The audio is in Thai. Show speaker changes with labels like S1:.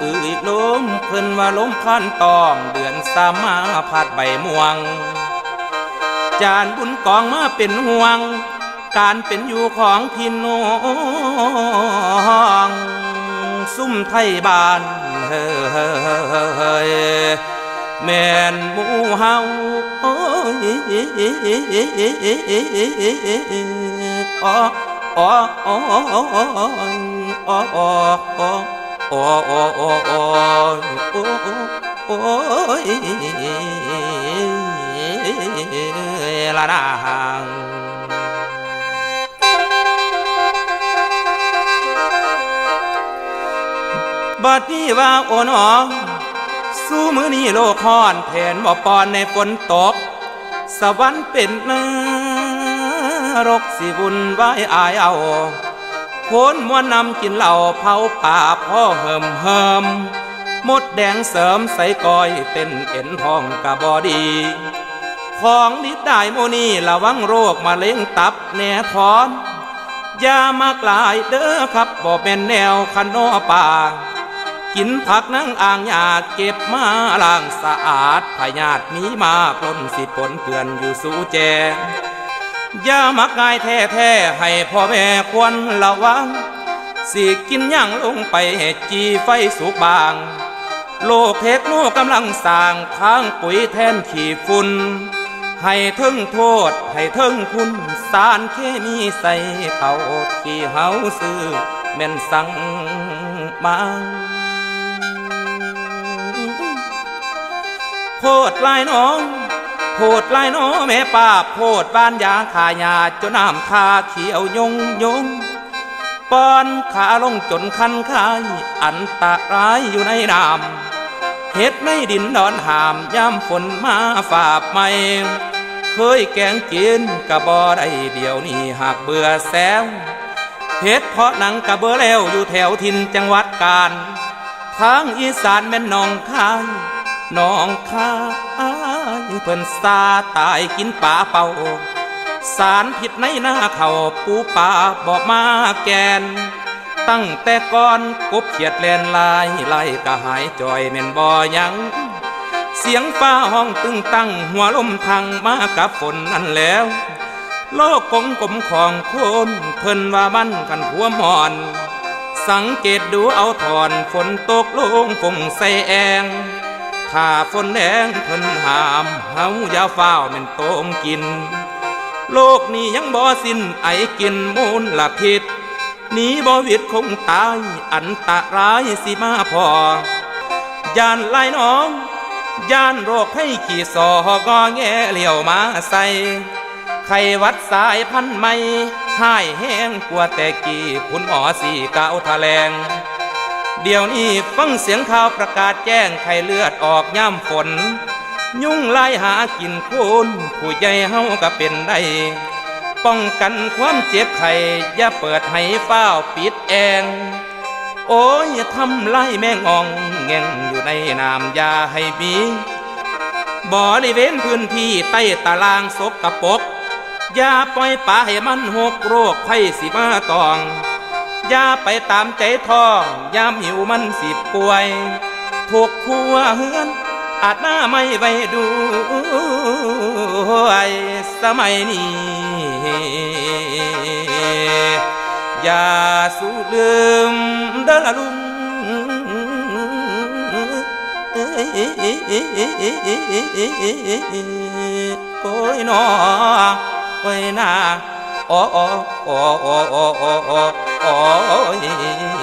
S1: ลมอืดลมเพิ่นว่าลมพันตอมเดือนสามาพัดใบม่วง จานบุญกองมาเป็นห่วง การเป็นอยู่ของพี่น้องซุ่มไทยบ้านเฮ้ยแม่นหมูเฮาโอ้ยอ๋ออ๋ออ๋ออ๋อ อ๋ออ๋ออ๋ออ๋ออ๋ออ๋ออ๋อโอ้ละนางบัดนี้ว่าโอนอสู้มือนี้โลกฮ้อนแผนบ่ปอนในฝนตก สวรรค์เป็นนรกสิบุญไว้อายเอา โคนมวนนำกินเหล้าเผาป่าพ่อเหิมเหิมมดแดงเสริมใส่ก้อยเต้นเอ็นทองกะบอดี ของดิบได้โมนี่ระวังโรคมาเล็งตับแหน่ทอนอย่ามากลายเด้อครับบ่เป็นแนวคันโนป่า กินผักนั่งอ่างหยาดเก็บมาล้างสะอาดพยาธิมีมากล้นสิปนเกลื่อนอยู่สู่แจง อย่ามักง่ายแท้แท้ๆให้พ่อแม่ควรระวัง สิกินย่างลงไปให้จีไฟสุกบาง โลกเทคโนกำลังสร้างทางปุ๋ยแทนขี้ฝุ่นให้ทึงโทษ ให้ทึงคุณสารเคมีใส่เขาที่เฮาซื้อแม่นสั่งมาโพดลายน้อง โพดลายน้อแม่ป้าโพดบ้านยาขายาจนน้ำทาเขียวยงยงป้อนขาลงจนคันคายอันตรายอยู่ในน้ำเฮ็ดในดินดอนหามย่ำฝนมาฝาบใหม่เคยแกงกินกระบ่ได้เดียวนี้หากเบื่อแซวเฮ็ดเพาะหนังกระเบือแล้วอยู่แถวทินจังหวัดกาญทางอีสานแม่นนองคายนองคาย เพิ่นซาตายกินป่าเป่า สารผิดในหน้าเขาปูป่าบอกมาแกน ตั้งแต่ก่อนกบเขียดแลนลายไล่กะหายจอยแม่นบ่ยังเสียงฟ้าห้องตึงตั้งหัวลมทางมากับฝนนั่นแล้ว โลกกลมกลมของคนเพิ่นว่ามันกันหัวหมอน สังเกตดูเอาถอนฝนตกลงฟงใส่แอง ถ้าฝนแดงเพิ่นหามเฮาอย่าเฝ้าวแม่นโตงกิน โลกนี้ยังบ่สิ้นไอกินมูลละพิษหนีบ่วิตคงตาย อันตรายสิมาพอยานไล่น้องยานโรคให้ขี่สอกอแงเหลี่ยวมาใส่ไขวัดสายพันธุ์ใหม่หายแห้งกว่าแต่กี้คุณหมอสี่เก้าแถลง เดี๋ยวนี้ฟังเสียงข่าวประกาศแจ้งไข้เลือดออกย่ำฝน ยุ่งไล่หากินคนผู้ใหญ่เฮาก็เป็นได้ป้องกันความเจ็บไข้อย่าเปิดให้ฟ้าปิดแองโอ้ยทำไล่แม่งองแงงอยู่ในน้ำยาให้มีบริเวณพื้นที่ใต้ตารางศกกระปกอย่าปล่อยป่าให้มันหกโรคไข้สิมาตอง อย่าไปตามใจท้องยามหิวมันสิบป่วยถูกขัวเฮือนอาจหน้าไม่ไปดูไอสมัยนี้ อย่าสูลืมเด้อละลุงโอ้ยนอโอ้ยนาอ๋ออ๋ออ๋ออ๋ 어이